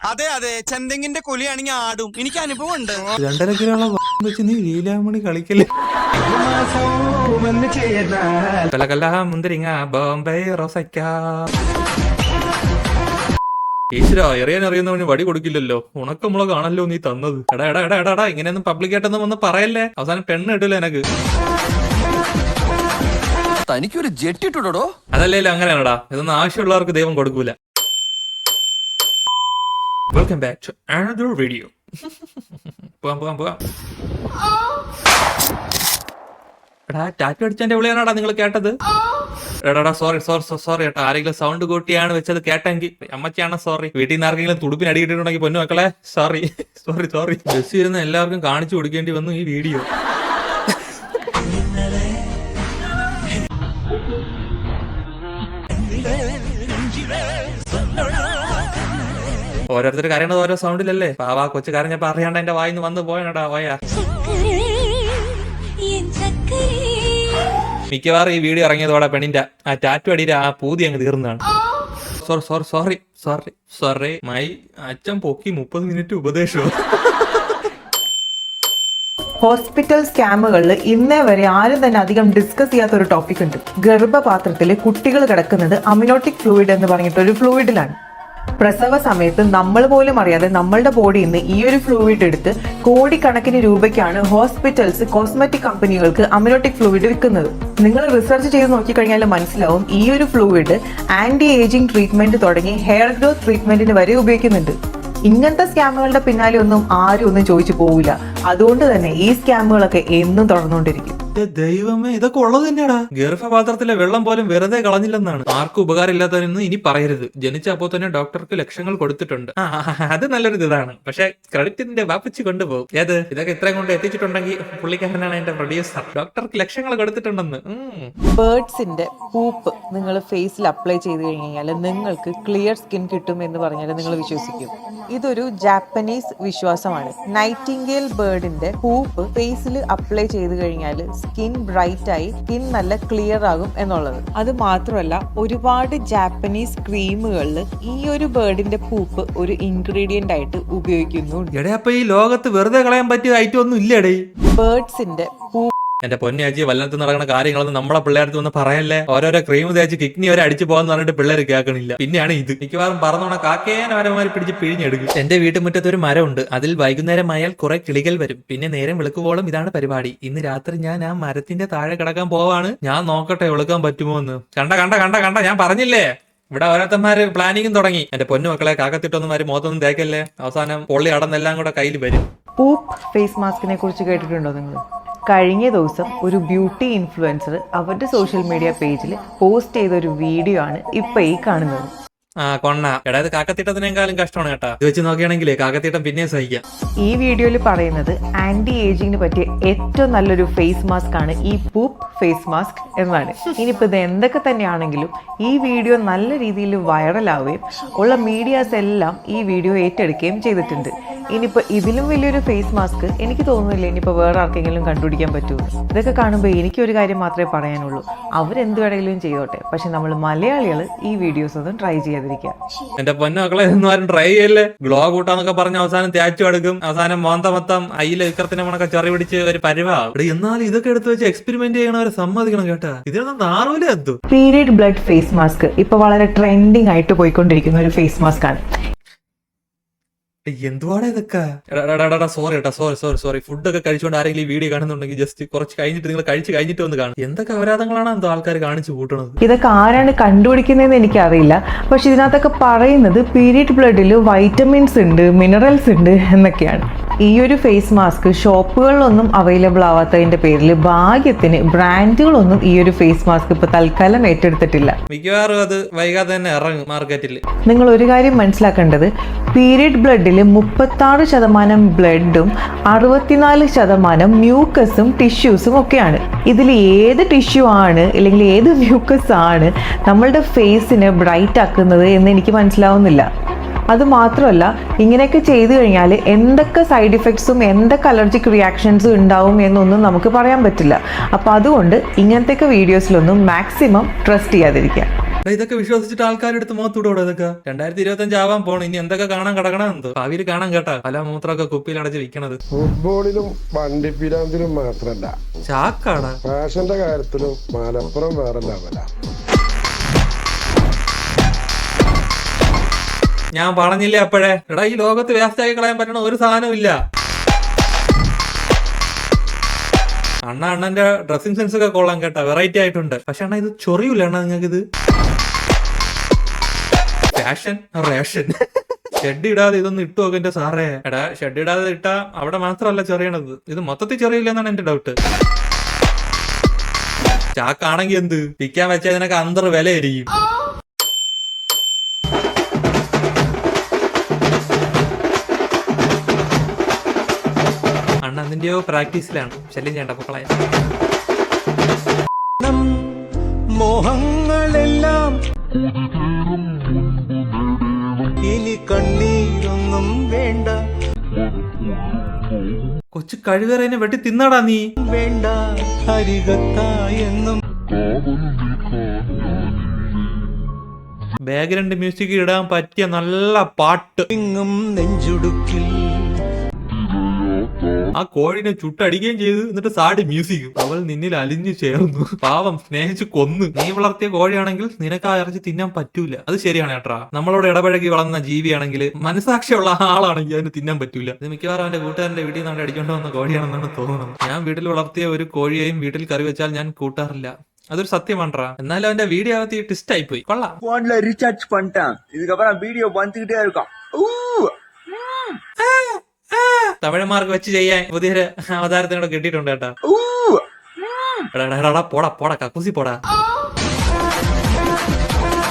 അതെ അതെ. ചെന്തെങ്ങിന്റെ കൊലിയാണെങ്കിൽ ആടും. എനിക്ക് അനുഭവം ഉണ്ട് രണ്ടര കിലോ വെച്ച് നീ ലീലാമണി കളിക്കല്ലേ കലകല മുന്തിരിങ്ങ ബോംബെ റോസയ്ക്ക. ഈശ്വര എറിയാൻ അറിയുന്നവന് വടി കൊടുക്കില്ലല്ലോ. ഉണക്കമുളകാണല്ലോ നീ തന്നത്. എടാ എടാ എടാ എടാ എടാ ഇങ്ങനെയൊന്നും പബ്ലിക്കായിട്ടൊന്നും വന്ന് പറയല്ലേ? അവസാനം പെണ്ണ് ഇടില്ല എനക്ക്. തനിക്കൊരു ജെട്ടിട്ടുണ്ടോ അതല്ലേലും അങ്ങനെയാണടാ. ഇതൊന്നും ആവശ്യമുള്ളവർക്ക് ദൈവം കൊടുക്കൂല. Welcome back to another video പോവാം പോവാം പോവാം എടാ ടാറ്റ അടിച്ചതിന്റെ വിളിയാണോടാ നിങ്ങൾ കേട്ടത്? എടാടാ സോറി സോറി സോറി ഏട്ടാ ആരെങ്കിലും സൗണ്ട് കൂട്ടിയാണ് വെച്ചത് കേട്ടെങ്കിൽ. അമ്മച്ചാണ് സോറി വീട്ടിൽ നിന്ന് ആർക്കെങ്കിലും തുടുപ്പിന് അടി കിട്ടിയിട്ടുണ്ടെങ്കിൽ പൊന്നു മക്കളെ സോറി സോറി സോറി ബസ് ഇരുന്ന് എല്ലാവർക്കും കാണിച്ചു കൊടുക്കേണ്ടി വന്നു ഈ വീഡിയോ ഓരോരുത്തർ കരയണത് ഓരോ സൗണ്ടിലല്ലേ പാവാ കൊച്ചു കരഞ്ഞപ്പോ അറിയാണ്ട് എന്റെ വായിന്ന് വന്നു പോയണടാ വായ മിക്കവാറും ഈ വീഡിയോ ഇറങ്ങിയതോടെ പെണ്ണിന്റെ ആ ടാറ്റു അടിയുടെ ആ പൂതി അങ്ങ് തീർന്നതാണ്. Sorry sorry sorry sorry sorry. My അച്ഛൻ പൊക്കി മുപ്പത് മിനിറ്റ് ഉപദേശവും ഹോസ്പിറ്റൽ സ്കാമുകളിൽ ഇന്നേ വരെ ആരും തന്നെ അധികം ഡിസ്കസ് ചെയ്യാത്ത ഒരു ടോപ്പിക് ഉണ്ട്. ഗർഭപാത്രത്തിൽ കുട്ടികൾ കിടക്കുന്നത് അമിനോട്ടിക് ഫ്ലൂയിഡ് എന്ന് പറഞ്ഞിട്ട് ഒരു ഫ്ലൂയിഡിലാണ് പ്രസവ സമയത്ത് നമ്മൾ പോലും അറിയാതെ നമ്മളുടെ ബോഡിയിൽ നിന്ന് ഈ ഒരു ഫ്ലൂയിഡ് എടുത്ത് കോടിക്കണക്കിന് രൂപയ്ക്കാണ് ഹോസ്പിറ്റൽസ് കോസ്മെറ്റിക് കമ്പനികൾക്ക് അമിനോട്ടിക് ഫ്ലൂയിഡ് വിൽക്കുന്നത്. നിങ്ങൾ റിസർച്ച് ചെയ്ത് നോക്കിക്കഴിഞ്ഞാൽ മനസ്സിലാവും ഈ ഒരു ഫ്ലൂയിഡ് ആന്റി ഏജിംഗ് ട്രീറ്റ്മെന്റ് തുടങ്ങി ഹെയർ ഗ്രോത്ത് ട്രീറ്റ്മെന്റിന് വരെ ഉപയോഗിക്കുന്നുണ്ട്. ഇങ്ങനത്തെ സ്കാമുകളുടെ പിന്നാലെ ഒന്നും ആരും ഒന്നും ചോദിച്ചു പോവില്ല. അതുകൊണ്ട് തന്നെ ഈ സ്കാമുകളൊക്കെ എന്നും തുടർന്നുകൊണ്ടിരിക്കും. എന്റെ ദൈവമേ ഇതൊക്കെ ഉള്ളത് തന്നെയാടാ. ഗർഭപാത്രത്തിലെ വെള്ളം പോലും വെറുതെ കളഞ്ഞില്ലെന്നാണ്. ആർക്കും ഉപകാരമില്ലാത്തവരെന്ന് ഇനി പറയരുത്. ജനിച്ച അപ്പോ തന്നെ ഡോക്ടർക്ക് ലക്ഷങ്ങൾ കൊടുത്തിട്ടുണ്ട്. അത് നല്ലൊരു ഇതാണ്. പക്ഷെ ക്രെഡിറ്റിന്റെ വാപ്പിച്ച് കൊണ്ടുപോകും. ഏത്? ഇതൊക്കെ ഇത്രയും കൊണ്ട് എത്തിച്ചിട്ടുണ്ടെങ്കിൽ പുള്ളിക്കാരനാണ് എന്റെ പ്രൊഡ്യൂസർ ഡോക്ടർക്ക് ലക്ഷങ്ങൾ കൊടുത്തിട്ടുണ്ടെന്ന്. ബേർഡ്സിന്റെ പൂപ്പ് നിങ്ങൾ ഫേസിൽ അപ്ലൈ ചെയ്ത് കഴിഞ്ഞാൽ നിങ്ങൾക്ക് ക്ലിയർ സ്കിൻ കിട്ടും എന്ന് പറഞ്ഞാൽ നിങ്ങൾ വിശ്വസിക്കും. ഇതൊരു ജാപ്പനീസ് വിശ്വാസമാണ്. നൈറ്റിംഗേൽ ബേർഡിന്റെ പൂപ്പ് ഫേസിൽ അപ്ലൈ ചെയ്ത് കഴിഞ്ഞാൽ സ്കിൻ ബ്രൈറ്റ് ആയി സ്കിൻ നല്ല ക്ലിയർ ആകും എന്നുള്ളത്. അത് മാത്രമല്ല ഒരുപാട് ജാപ്പനീസ് ക്രീമുകളിൽ ഈ ഒരു ബേർഡിന്റെ പൂപ്പ് ഒരു ഇൻഗ്രീഡിയന്റ് ആയിട്ട് ഉപയോഗിക്കുന്നു അപ്പൊ ഈ ലോകത്ത് വെറുതെ കളയാൻ പറ്റിയ ഐറ്റം ഒന്നും ഇല്ലേടേ? ബേർഡ്സിന്റെ പൂ എന്റെ പൊന്നേച്ചി വല്ലത്ത് നടക്കുന്ന കാര്യങ്ങളൊന്നും നമ്മളെ പിള്ളേർക്ക് ഒന്ന് പറയല്ലേ? ഓരോരോ ക്രീം തേച്ച് കിഡ്നി വരെ അടിച്ചു പോകാന്ന് പറഞ്ഞിട്ട് പിള്ളേർ കേൾക്കണില്ല. പിന്നെയാണ് ഇത്. മിക്കവാറും പറന്നോണ കാക്കേനെ വരമാരി പിടിച്ച് പിഴിഞ്ഞെടുക്കും. എന്റെ വീട്ടുമുറ്റത്ത് ഒരു മരമുണ്ട്. അതിൽ വൈകുന്നേരം ആയാൽ കുറെ കിളികൾ വരും. പിന്നെ നേരം വിളക്കുവോളം ഇതാണ് പരിപാടി. ഇന്ന് രാത്രി ഞാൻ ആ മരത്തിന്റെ താഴെ കിടക്കാൻ പോവാണ്. ഞാൻ നോക്കട്ടെ വിളക്കാൻ പറ്റുമോ എന്ന്. കണ്ട കണ്ട കണ്ട കണ്ട ഞാൻ പറഞ്ഞില്ലേ? ഇവിടെ ഓരോരുത്തന്മാര് പ്ലാനിങ്ങും തുടങ്ങി. എന്റെ പൊന്നു മക്കളെ കാക്കത്തിട്ടൊന്നുമാര് മുഖത്തൊന്നും തേക്കല്ലേ? അവസാനം പൊള്ളി അടന്നെല്ലാം കൂടെ കയ്യിൽ വരും. പൂപ്പ് ഫേസ് മാസ്കിനെ കുറിച്ച് കേട്ടിട്ടുണ്ടോ നിങ്ങൾ? കഴിഞ്ഞ ദിവസം ഒരു ബ്യൂട്ടി ഇൻഫ്ലുവൻസർ അവരുടെ സോഷ്യൽ മീഡിയ പേജിൽ പോസ്റ്റ് ചെയ്ത ഒരു വീഡിയോ ആണ് ഇപ്പൊ ഈ കാണുന്നത്. ആ കൊണ്ണ എടാ ഇത് കാക്കത്തീട്ടത്തിനേക്കാളും കഷ്ടമാണ് കേട്ടാ. ഇത് വെച്ച് നോക്കുകയാണെങ്കിലേ കാക്കത്തീട്ടം പിന്നെ സഹിക്കാം. ഈ വീഡിയോയിൽ പറയുന്നത് ആന്റി ഏജിങ്ങിന് പറ്റിയ ഏറ്റവും നല്ലൊരു ഫേസ് മാസ്ക് ആണ് ഈ പൂപ്പ് ഫേസ് മാസ്ക് എന്നാണ്. ഇനിയിപ്പോൾ ഇത് എന്തൊക്കെ തന്നെയാണെങ്കിലും ഈ വീഡിയോ നല്ല രീതിയിൽ വൈറലാവുകയും ഉള്ള മീഡിയാസ് എല്ലാം ഈ വീഡിയോ ഏറ്റെടുക്കുകയും ചെയ്തിട്ടുണ്ട്. ഇനിയിപ്പോൾ ഇതിലും വലിയൊരു ഫേസ് മാസ്ക് എനിക്ക് തോന്നുന്നില്ല ഇനിയിപ്പോൾ വേറെ ആർക്കെങ്കിലും കണ്ടുപിടിക്കാൻ പറ്റുമോ ഇതൊക്കെ കാണുമ്പോൾ എനിക്കൊരു കാര്യം മാത്രമേ പറയാനുള്ളൂ. അവരെന്ത് വേണമെങ്കിലും ചെയ്തോട്ടെ. പക്ഷെ നമ്മൾ മലയാളികൾ ഈ വീഡിയോസ് ഒന്നും ട്രൈ ചെയ്യാതിരിക്കുക. എന്റെ പൊന്നു ഒന്നും ആരും ട്രൈ ചെയ്യല്ലേ? ഗ്ലോ കൂട്ടാന്നൊക്കെ പറഞ്ഞ അവസാനം തേച്ചു എടുക്കും അവസാനം മോന്ത മൊത്തം അയില ഇക്കറത്തിന് മണക്കെ ചെറി പിടിച്ച് ഒരു പരിവാടി എന്നാലും ഇതൊക്കെ എടുത്ത് വെച്ച് എക്സ്പെരിമെന്റ് ചെയ്യണവരെ സമ്മതിക്കണം കേട്ടാ. ഇതിനൊന്നും നാറൂല എന്തോ. പീരിയഡ് ബ്ലഡ് ഫേസ് മാസ്ക് ഇപ്പൊ വളരെ ട്രെൻഡിങ് ആയിട്ട് പോയിക്കൊണ്ടിരിക്കുന്ന ഒരു ഫേസ് മാസ്ക് ആണ്. എന്തുവാടാ ഇതൊക്കെ? സോറി കേട്ടാ സോറി സോറി സോറി ഫുഡൊക്കെ കഴിച്ചുകൊണ്ട് ആരെങ്കിലും ഈ വീഡിയോ കാണുന്നുണ്ടെങ്കിൽ ജസ്റ്റ് കുറച്ച് കഴിഞ്ഞിട്ട് നിങ്ങൾ കഴിച്ച് കഴിഞ്ഞിട്ട് ഒന്ന് കാണും. എന്തൊക്കെ അപരാധങ്ങളാണ് എന്തോ ആൾക്കാർ കാണിച്ചു കൂട്ടണത്? ഇതൊക്കെ ആരാണ് കണ്ടുപിടിക്കുന്നതെന്ന് എനിക്കറിയില്ല. പക്ഷെ ഇതിനകത്തൊക്കെ പറയുന്നത് പീരിയഡ് ബ്ലഡിൽ വൈറ്റമിൻസ് ഉണ്ട് മിനറൽസ് ഉണ്ട് എന്നൊക്കെയാണ്. ഈ ഒരു ഫേസ് മാസ്ക് ഷോപ്പുകളിലൊന്നും അവൈലബിൾ ആവാത്തതിന്റെ പേരിൽ ഭാഗ്യത്തിന് ബ്രാൻഡുകളൊന്നും ഈ ഒരു ഫേസ് മാസ്ക് ഇപ്പൊ തൽക്കാലം ഏറ്റെടുത്തിട്ടില്ല. മിക്കവാറും അത് വൈകാതെ തന്നെ ഇറങ്ങും മാർക്കറ്റിൽ നിങ്ങൾ ഒരു കാര്യം മനസ്സിലാക്കേണ്ടത് പീരിയഡ് ബ്ലഡിൽ മുപ്പത്തി ആറ് ശതമാനം ബ്ലഡും അറുപത്തിനാല് ശതമാനം മ്യൂക്കസും ടിഷ്യൂസും ഒക്കെയാണ്. ഇതിൽ ഏത് ടിഷ്യൂ ആണ് അല്ലെങ്കിൽ ഏത് മ്യൂക്കസ് ആണ് നമ്മളുടെ ഫേസിനെ ബ്രൈറ്റ് ആക്കുന്നത് എന്ന് എനിക്ക് മനസ്സിലാവുന്നില്ല. അത് മാത്രമല്ല ഇങ്ങനെയൊക്കെ ചെയ്തു കഴിഞ്ഞാൽ എന്തൊക്കെ സൈഡ് ഇഫക്ട്സും എന്തൊക്കെ അലർജിക് റിയാക്ഷൻസും ഉണ്ടാവും എന്നൊന്നും നമുക്ക് പറയാൻ പറ്റില്ല. അപ്പോൾ അതുകൊണ്ട് ഇങ്ങനത്തെയൊക്കെ വീഡിയോസിലൊന്നും മാക്സിമം ട്രസ്റ്റ് ചെയ്യാതിരിക്കുക. ഇതൊക്കെ വിശ്വസിച്ചിട്ട് ആൾക്കാരെടുത്ത് മുഖത്തൂടെ ഇതൊക്കെ? രണ്ടായിരത്തി ഇരുപത്തി അഞ്ച് ആവാൻ പോണു. ഇനി എന്തൊക്കെ കാണാൻ കിടക്കണം എന്ത് ഭാവിയിൽ കാണാൻ കേട്ടാ. പല മൂത്രമൊക്കെ കുപ്പിയിൽ അടച്ച് വിൽക്കണത് ഫുട്ബോളിലും വണ്ടിപ്പിരാന്തിലും മാത്രല്ല. ചാക്കാണ് ഫാഷന്റെ കാര്യത്തിലും മലപ്പുറം വേറെ ലെവലാ ഞാൻ പറഞ്ഞില്ലേ അപ്പോഴേ? എടാ ഈ ലോകത്ത് വേസ്റ്റ് ആക്കി കളയാൻ പറ്റണ ഒരു സാധനവും ഇല്ല. അണ്ണ അണ്ണന്റെ ഡ്രസ്സിംഗ് സെൻസ് ഒക്കെ കൊള്ളാം കേട്ടാ. വെറൈറ്റി ആയിട്ടുണ്ട്. പക്ഷെ അണ്ണ ഇത് ചൊറിയൂല അണ്ണ നിങ്ങൾക്ക് ഇത് ഫാഷൻ റേഷൻ ഷെഡ് ഇടാതെ ഇതൊന്നും ഇട്ടു നോക്കും എന്റെ സാറേ. എടാ ഷെഡ് ഇടാതെ ഇട്ടാ അവിടെ മാത്രമല്ല ചെറിയണത്. ഇത് മൊത്തത്തിൽ ചെറിയില്ലെന്നാണ് എന്റെ ഡൗട്ട് ചാക്കാണെങ്കി എന്ത്? വിൽക്കാൻ വെച്ചതിനൊക്കെ അന്തർ വിലയായിരിക്കും. അതിന്റെയോ പ്രാക്ടീസിലാണ് ശല്യം ചെയ്യണ്ട പൊക്കളെ മോഹങ്ങളെല്ലാം ഇനി കണ്ണീരൊന്നും വേണ്ട. കൊച്ചു കഴുകറേനെ വെട്ടി തിന്നടാ നീ. വേണ്ട ഹരികത്തായെന്നും ബാക്ക്ഗ്രൗണ്ട് മ്യൂസിക് ഇടാൻ പറ്റിയ നല്ല പാട്ട്. എങ്ങും നെഞ്ചുടുക്കിൽ ആ കോഴിനെ ചുട്ടടിക്കുകയും ചെയ്തു. എന്നിട്ട് സാടി മ്യൂസിക്. അവൾ നിന്നിൽ അലിഞ്ഞു ചേർന്നു. പാവം സ്നേഹിച്ച് കൊന്നു. നീ വളർത്തിയ കോഴിയാണെങ്കിൽ നിനക്ക് ആ ഇറച്ചി തിന്നാൻ പറ്റൂല. അത് ശരിയാണ് ഏട്ടാ. നമ്മളോട് ഇടപഴകി വളർന്ന ജീവിയാണെങ്കിൽ മനസാക്ഷിയുള്ള ആളാണെങ്കിൽ അതിന് തിന്നാൻ പറ്റൂല. ഇത് മിക്കവാറും അവന്റെ കൂട്ടുകാരന്റെ വീട്ടിൽ നിന്നാണ് അടിക്കേണ്ടി വന്ന കോഴിയാണെന്നാണ് തോന്നുന്നത്. ഞാൻ വീട്ടിൽ വളർത്തിയ ഒരു കോഴിയെയും വീട്ടിൽ കറി വെച്ചാൽ ഞാൻ കൂട്ടാറില്ല. അതൊരു സത്യമാണ്ടാ എന്നാലും അവന്റെ വീഡിയോ അകത്ത് ട്വിസ്റ്റ് ആയി പോയി. കൊള്ളാം. ഫോണിൽ റീചാർജ് പണ്ടാ. ഇതുക്കപ്പുറം വീഡിയോ പണിച്ചിട്ടേ ഇരിക്കാം. തമിഴന്മാർക്ക് വെച്ച് ചെയ്യാൻ പുതിയൊരു അവതാരത്തിനോട് കിട്ടിയിട്ടുണ്ട് കേട്ടാ. ஊ! എടാ, എടാ, എടാ, എടാ, പോടാ പോടാ കക്കൂസി പോടാ.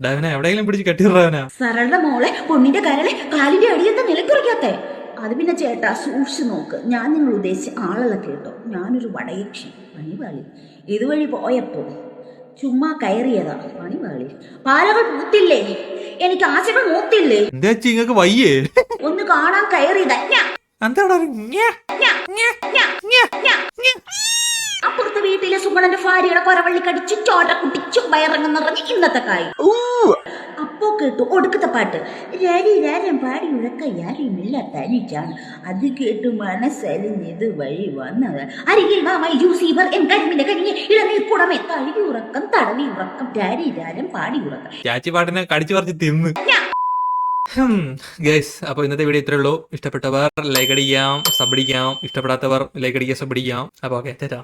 ഡവന എവിടെയെങ്കിലും പിടിച്ച് കെട്ടിടുന്നവനാ സരളുടെ മോളെ പൊണ്ണിന്റെ കരളെ കാലിന്റെ അടിയെന്താ നിലക്കുറിക്കാത്തേ? അത് പിന്നെ ചേട്ടാ സൂക്ഷിച്ചു നോക്ക്. ഞാൻ നിങ്ങൾ ഉദ്ദേശിച്ച ആളല്ല കേട്ടോ. ഞാനൊരു വടയക്ഷി പണിവാളി. ഇതുവഴി പോയപ്പോ ചുമ്മാ കയറിയതാ പണിവാളി. പാലകൾ പൂത്തില്ലേ? എനിക്ക് ആശകൾ മൂത്തില്ലേ? എന്താ വയ്യേ? ഒന്ന് കാണാൻ കയറിയതാ. ഞാ. അപ്പുറത്തെ വീട്ടിലെ സുഗണന്റെ ഭാര്യയുടെ കൊരവള്ളി കടിച്ചു ചോര കുട്ടിച്ചു നിറഞ്ഞ് ഇന്നത്തെ കായ്! അപ്പോ കേട്ടു ഒടുക്കത്തെ പാട്ട്. രാരി രാരം പാടി ഉഴക്ക യാരിയുമില്ല തനിച്ചാണ്. അത് കേട്ടു മനസ്സലിഞ്ഞത് വഴി വന്നത്. അരികിൽ മാമായി ജൂസീവർ എൻ കരിമിന്റെ കഴിഞ്ഞ് ഇളനീർ കുടമേ തഴുകി ഉറക്കം തടവി ഉറക്കം. രാരി രാരം പാടി ഉറക്കം. ചാച്ചി പാട്ടിനെ കടിച്ചു പറിച്ച് തിന്ന്. ഗൈസ് അപ്പോൾ ഇന്നത്തെ വീഡിയോ ഇത്രേ ഉള്ളൂ. ഇഷ്ടപ്പെട്ടവർ ലൈക്ക് അടിക്കാം സബ് അടിക്കാം. ഇഷ്ടപ്പെടാത്തവർ ലൈക്ക് അടിക്കാം സബ് അടിക്കാം. അപ്പൊ ഓക്കെ ചേട്ടാ